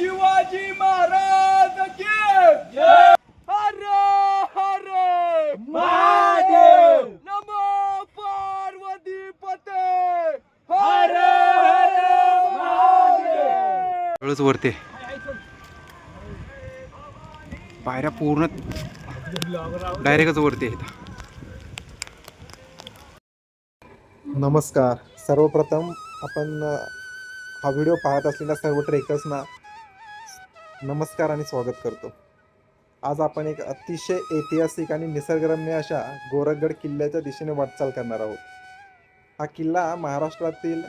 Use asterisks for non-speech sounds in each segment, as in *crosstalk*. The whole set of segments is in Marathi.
शिवाजी महाराज की हर हर! महादेव! नमो पार्वती पते! हर हर वरती. पायऱ्या पूर्ण डायरेक्टच वरती आहेत. नमस्कार. सर्वप्रथम आपण हा व्हिडिओ पाहत असलेल्या सर्व ट्रेकर्सना नमस्कार आणि स्वागत करतो. आज आपण एक अतिशय ऐतिहासिक आणि निसर्गरम्य अशा गोरखगड किल्ल्याच्या दिशेने वाटचाल करणार आहोत. हा किल्ला महाराष्ट्रातील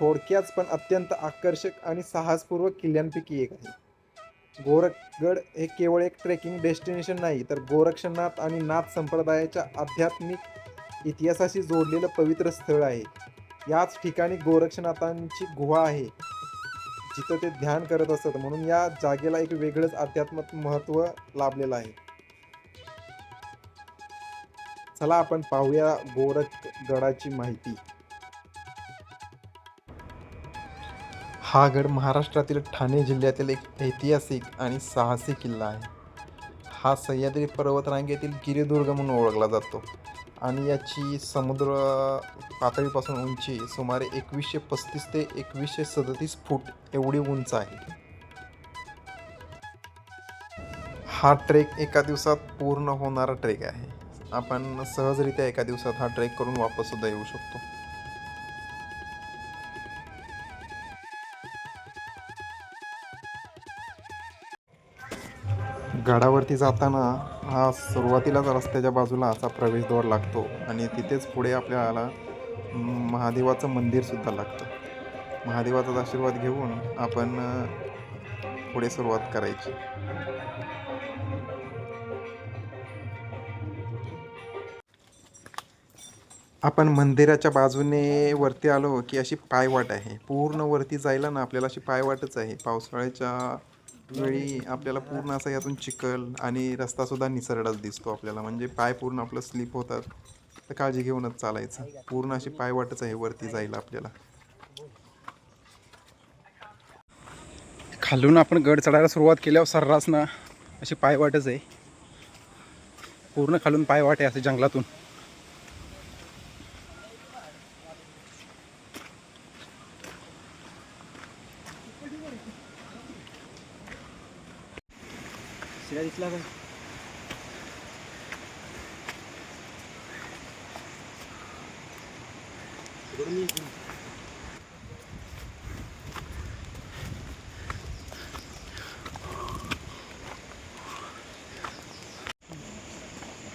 थोडक्याच पण अत्यंत आकर्षक आणि साहसपूर्वक किल्ल्यांपैकी एक आहे. गोरखगड हे केवळ एक ट्रेकिंग डेस्टिनेशन नाही तर गोरक्षनाथ आणि नाथ संप्रदायाच्या आध्यात्मिक इतिहासाशी जोडलेलं पवित्र स्थळ आहे. याच ठिकाणी गोरक्षनाथांची गुहा आहे. जिथं ते ध्यान करत असत म्हणून या जागेला एक वेगळंच आध्यात्मक महत्त्व लाभलेलं आहे. चला आपण पाहूया गोरखगडाची माहिती. हा गड महाराष्ट्रातील ठाणे जिल्ह्यातील एक ऐतिहासिक आणि साहसी किल्ला आहे. हा सह्याद्री पर्वतरांगेतील गिरिदुर्ग म्हणून ओळखला जातो. आणि याची समुद्र पातळीपासून उंची सुमारे एकवीसशे पस्तीस ते एकवीसशे सदतीस फूट एवढी उंच आहे. हा ट्रेक एका दिवसात पूर्ण होणारा ट्रेक आहे. आपण सहजरित्या एका दिवसात हा ट्रेक करून वापस सुद्धा येऊ शकतो. गडावरती जाताना हा सुरुवातीलाच रस्त्याच्या बाजूला असा प्रवेशद्वार लागतो आणि तिथेच पुढे आपल्याला महादेवाचं मंदिरसुद्धा लागतं. महादेवाचा आशीर्वाद घेऊन आपण पुढे सुरुवात करायची. आपण मंदिराच्या बाजूने वरती आलो की अशी पायवाट आहे. पूर्ण वरती जायला ना आपल्याला अशी पायवाटच आहे. पावसाळ्याच्या वेळी आपल्याला पूर्ण असं यातून चिखल आणि रस्ता सुद्धा निसरडाच दिसतो आपल्याला. म्हणजे पाय पूर्ण आपलं स्लिप होतात. तर काळजी घेऊनच चालायचं. पूर्ण अशी पाय वाटच आहे वरती जायला आपल्याला. खालून आपण गड चढायला सुरुवात केल्यावर सर्रास ना अशी पायवाटच आहे. पूर्ण खालून पायवाट आहे असे जंगलातून.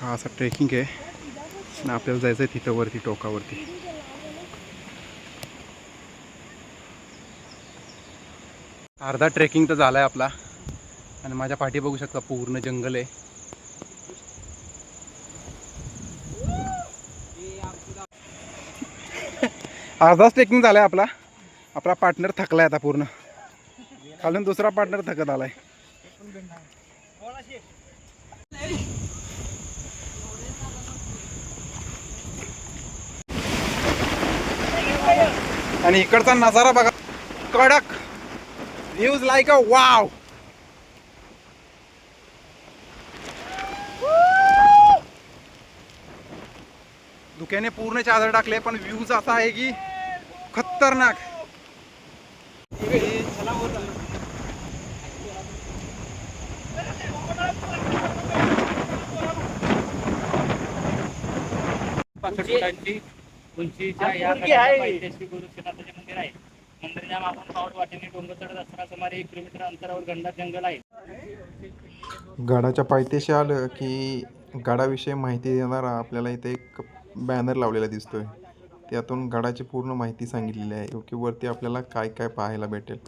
हा असा ट्रेकिंग आहे. आणि आपल्याला जायचं आहे तिथं वरती टोकावरती. अर्धा ट्रेकिंग तर झाला आहे आपला. आणि माझ्या पाठी बघू शकता पूर्ण जंगल आहे. अर्धाच ट्रेकिंग झाला आहे आपला. आपला पार्टनर थकला आहे आता पूर्ण. खालून दुसरा पार्टनर थकत आलाय. आणि इकडचा नजारा बघा. कडक. व्ह्यूज लाईक अ वाव धुक्याने पूर्ण चादर टाकले पण व्ह्यूज असा आहे की खतरनाक. उंचीच्या या गडाच्या पायथ्याशी गुरुनाथाचे मंदिर आहे. मंदिराच्या मागून पावट वाटेने डोंगर चढत असताना सुमारे एक किलोमीटर अंतरावर घनदाट जंगल आहे. गडाच्या पायथ्याशी आलं की गडाविषयी माहिती देणारा आपल्याला इथे एक बॅनर लावलेला दिसतोय. त्यातून गडाची पूर्ण माहिती सांगितलेली आहे. ओके वरती आपल्याला काय काय पाहायला भेटेल?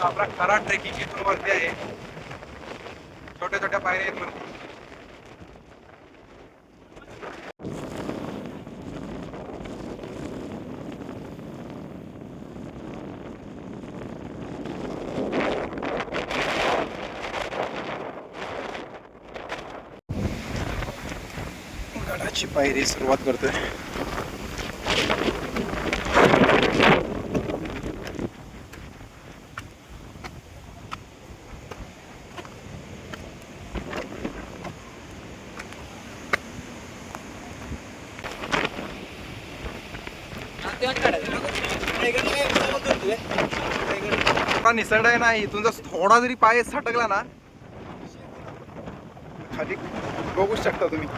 आपला खरा ट्रेकिंग इथून वरती आहे. छोट्या छोट्या पायऱ्या आहेत म्हणून पायरी सुरुवात करतोय. थोडा निसरडाय आहे ना इथून जर थोडा जरी पाय सटकला ना खाली बघू शकता तुम्ही.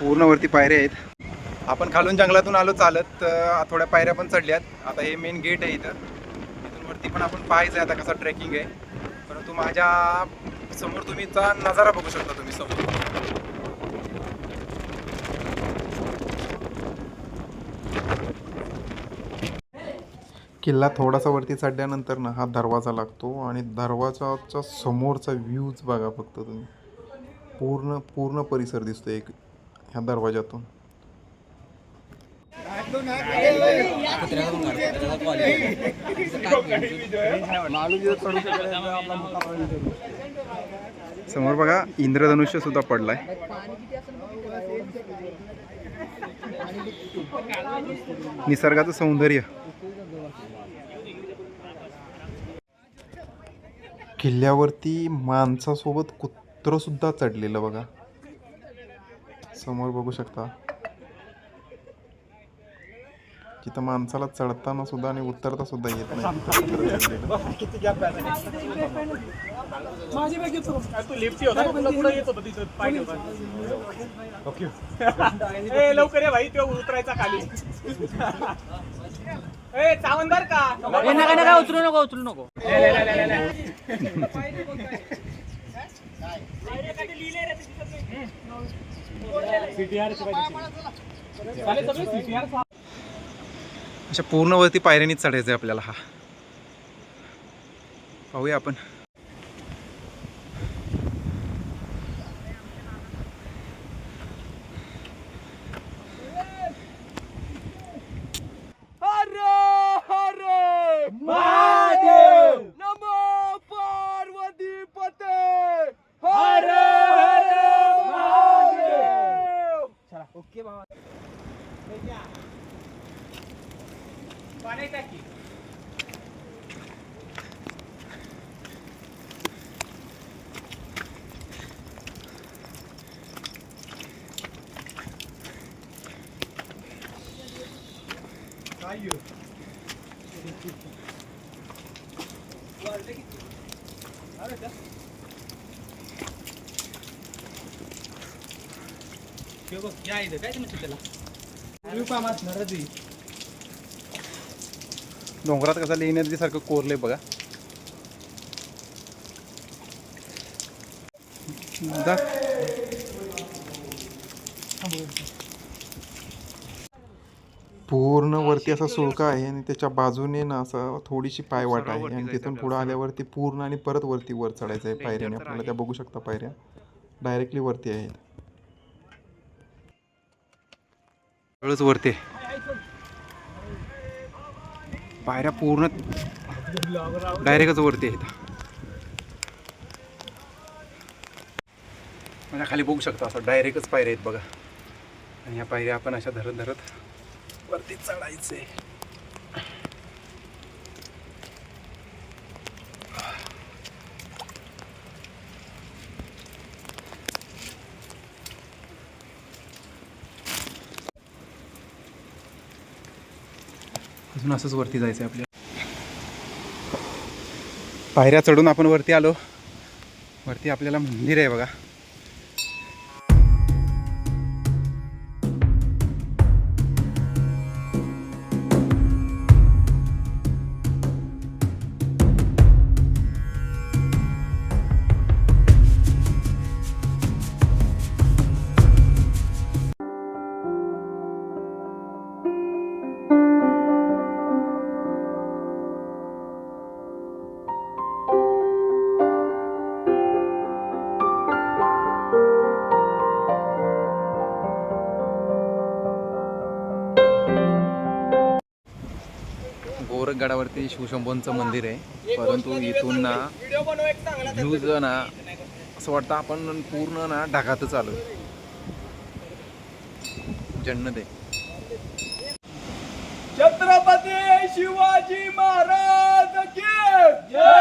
पूर्ण वरती पायऱ्या आहेत. आपण खालून जंगलातून आलो चालत थोड्या पायऱ्या पण चढल्यात. आता हे मेन गेट आहे इथं. इथून वरती पण आपण पाहायचं आहे आता कसं ट्रेकिंग आहे. परंतु माझ्यासमोर तुम्हीचा नजारा बघू शकता तुम्ही समोर. किल्ला थोडासा वरती चढल्यानंतर ना हा दरवाजा लागतो आणि दरवाजाच्या समोरचा व्ह्यूज बघा फक्त तुम्ही. पूर्ण पूर्ण परिसर दिसतो एक. ह्या दरवाजातून समोर बघा इंद्रधनुष्य सुद्धा पडलाय. निसर्गाचं सौंदर्य. किल्ल्यावरती माणसासोबत कुत्रं सुद्धा चढलेलं बघा. समोर बघू शकता. तिथं माणसाला चढताना सुद्धा आणि उतरता सुद्धा येत नाही. लवकर ये भाई तो उतरायचा खाली. ए चावंदर का? नका नका उचलू नको उचलू नको. *laughs* *laughs* अशा पूर्ण वरती पायऱ्यानीच चढायचं आहे आपल्याला हा. पाहूया आपण. Conecta aqui. Caiu. Olha aqui. Olha aqui. Yok yok. Cahide. Verdim mi tutela? डोंगरात कसा लेण्याची सारखं कोरलंय बघा. पूर्ण वरती असा सुळका आहे आणि त्याच्या बाजूने ना असं थोडीशी पायवाट आहे. आणि तिथून पुढे आल्यावरती पूर्ण आणि परत वरती वर चढायचं आहे पायऱ्याने आपल्याला त्या बघू शकता पायऱ्या. डायरेक्टली वरती आहेत. सगळंच वरते. पायऱ्या पूर्ण डायरेक्टच वरती आहेत. म्हणजे खाली बघू शकता असं डायरेक्टच पायऱ्या आहेत बघा. आणि या पायऱ्या आपण अशा धरत धरत वरती आहे अजून असंच वरती जायचं आहे आपल्याला पायऱ्या चढून आपण वरती आलो. वरती आपल्याला मंदिर आहे बघा. गोरखगडावरती शिवशंभोंचं मंदिर आहे. परंतु इथून ना व्ह्यूज ना असं वाटतं आपण पूर्ण ना ढगातच आलो जन्नत आहे. छत्रपती शिवाजी महाराज जय!